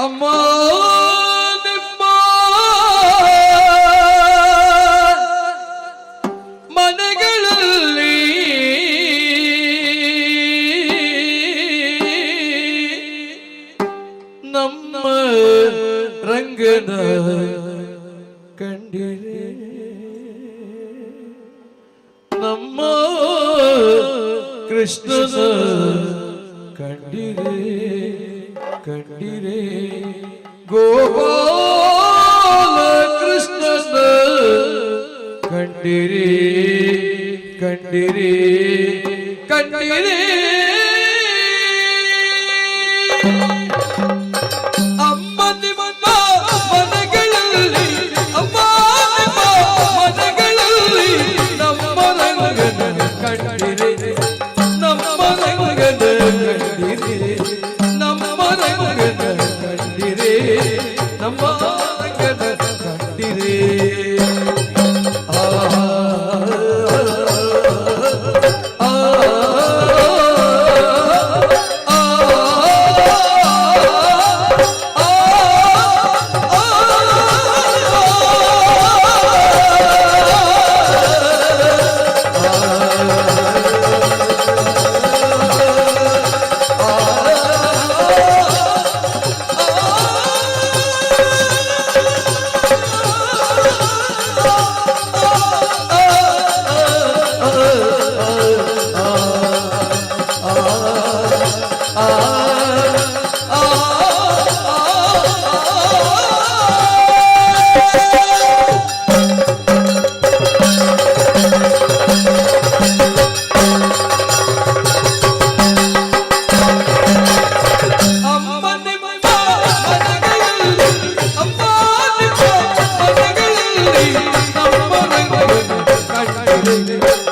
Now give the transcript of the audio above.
Amman മനകളിൽ നമ്മ കണ്ടിരേ നമ്മ കൃഷ്ണ കണ്ടിരേ കണ്ടിരേ ഗോപാല കൃഷ്ണൻ കണ്ടിരേ കണ്ടിരേ കണ്ടിരേ রে Thank you.